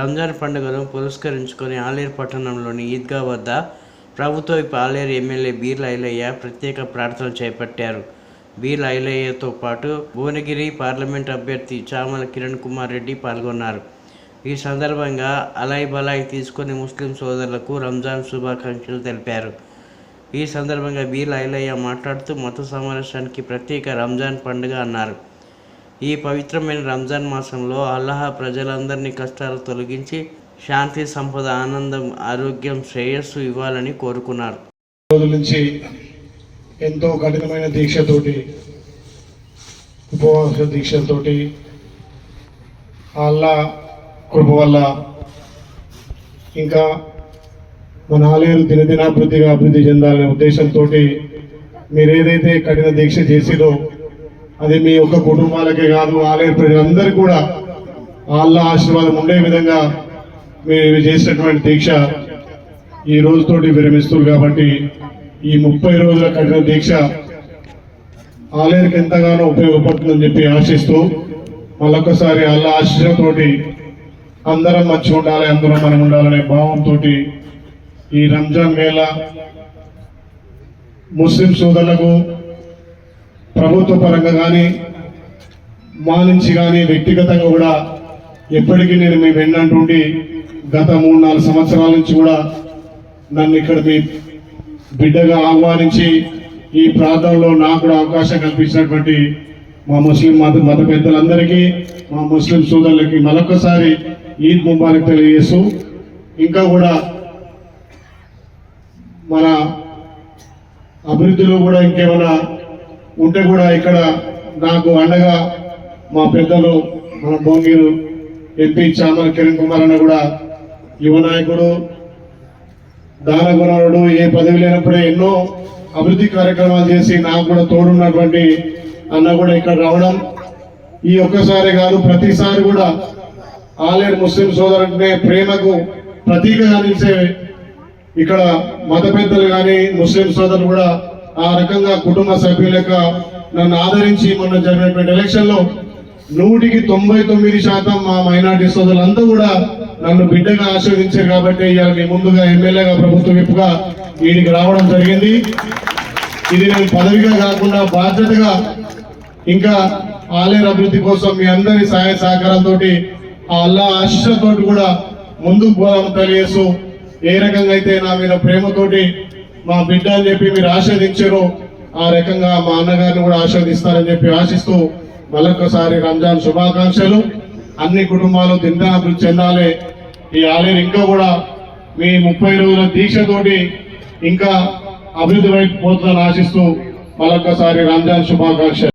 రంజాన్ పండుగను పురస్కరించుకొని ఆలేరు పట్టణంలోని ఈద్గా వద్ద ప్రభుత్వ ఆలేరు ఎమ్మెల్యే బీర్ల ఐలయ్య ప్రత్యేక ప్రార్థనలు చేపట్టారు. బీర్ల ఐలయ్యతో పాటు భువనగిరి పార్లమెంట్ అభ్యర్థి చామల కిరణ్ కుమార్ రెడ్డి పాల్గొన్నారు. ఈ సందర్భంగా అలాయ్ బలాయ్ తీసుకొని ముస్లిం సోదరులకు రంజాన్ శుభాకాంక్షలు తెలిపారు. ఈ సందర్భంగా బీర్ల ఐలయ్య మాట్లాడుతూ మత సమావేశానికి ప్రత్యేక రంజాన్ పండుగ అన్నారు. ఈ పవిత్రమైన రంజాన్ మాసంలో అల్లాహ్ ప్రజలందరినీ కష్టాలు తొలగించి శాంతి సంపద ఆనందం ఆరోగ్యం శ్రేయస్సు ఇవ్వాలని కోరుకున్నారు. రోజుల నుంచి ఎంతో కఠినమైన దీక్షతోటి ఉపవాస దీక్షతోటి అల్లా కృప వల్ల ఇంకా మన ఆలయం దినదినాభివృద్ధిగా అభివృద్ధి చెందాలనే ఉద్దేశంతో మీరు ఏదైతే కఠిన దీక్ష చేసిరో అది మీ యొక్క కుటుంబాలకే కాదు ఆలయ ప్రజలందరికీ కూడా ఆ అల్లా ఆశీర్వాదం ఉండే విధంగా మీరు చేసినటువంటి దీక్ష ఈ రోజుతోటి విరమిస్తుంది కాబట్టి ఈ ముప్పై రోజుల కఠిన దీక్ష ఆలయానికి ఎంతగానో ఉపయోగపడుతుందని చెప్పి ఆశిస్తూ మళ్ళొకసారి అల్లా ఆశీస్సులతోటి అందరం మంచిగా ఉండాలి అందరం మనం ఉండాలనే భావంతో ఈ రంజాన్ వేళ ముస్లిం సోదరులకు ప్రభుత్వ పరంగా కానీ మా నుంచి కానీ వ్యక్తిగతంగా కూడా ఎప్పటికీ నేను మీ వెన్నంటుండి గత మూడు నాలుగు సంవత్సరాల నుంచి కూడా నన్ను ఇక్కడ మీ బిడ్డగా ఆహ్వానించి ఈ ప్రాంతంలో నాకు కూడా అవకాశం కల్పించినటువంటి మా ముస్లిం మత మత పెద్దలందరికీ మా ముస్లిం సోదరులకి మరొకసారి ఈద్ ముబారక్ తెలియజేస్తూ ఇంకా కూడా మన అభివృద్ధిలో కూడా ఇంకేమైనా ఉంటే కూడా ఇక్కడ నాకు అండగా మా పెద్దలు మన భోంగీరు ఎంపీ చామల కిరణ్ కుమార్ అన్న కూడా యువ నాయకుడు దాన గుణాలుడు ఏ పదవి లేనప్పుడే ఎన్నో అభివృద్ధి కార్యక్రమాలు చేసి నాకు కూడా తోడున్నటువంటి అన్న కూడా ఇక్కడ రావడం. ఈ ఒక్కసారి కాదు ప్రతిసారి కూడా ఆలేరు ముస్లిం సోదరుంటే ప్రేమకు ప్రతీకగా నిలిచే ఇక్కడ మత పెద్దలు కానీ ముస్లిం సోదరులు కూడా ఆ రకంగా కుటుంబ సభ్యులక నన్ను ఆదరించి మొన్న జరిగినటువంటి ఎలక్షన్లో నూటికి తొంభై తొమ్మిది శాతం మా మైనార్టీ సోదరులంతా కూడా నన్ను బిడ్డగా ఆశీర్వదించారు కాబట్టి ఇవాళ మీ ముందుగా ఎమ్మెల్యేగా ప్రభుత్వ విప్పుగా వీడికి రావడం జరిగింది. ఇది నేను పదవిగా కాకుండా బాధ్యతగా ఇంకా ఆలయ అభివృద్ధి కోసం మీ అందరి సహాయ సహకారంతో ఆ అల్లా ఆశీస్సులతో కూడా ముందుకు పోదామని తెలియజేస్తూ ఏ రకంగా అయితే నా మీద ప్రేమతోటి మా బిడ్డ అని చెప్పి మీరు ఆస్వాదించారో ఆ రకంగా మా అన్నగారిని కూడా ఆస్వాదిస్తారని చెప్పి ఆశిస్తూ మరొకసారి రంజాన్ శుభాకాంక్షలు. అన్ని కుటుంబాలు దినదినాభివృద్ధి చెందాలి. ఈ ఆలయం ఇంకా కూడా మీ ముప్పై రోజుల దీక్షతోటి ఇంకా అభివృద్ధి వైపు పోతుందని ఆశిస్తూ మరొకసారి రంజాన్ శుభాకాంక్షలు.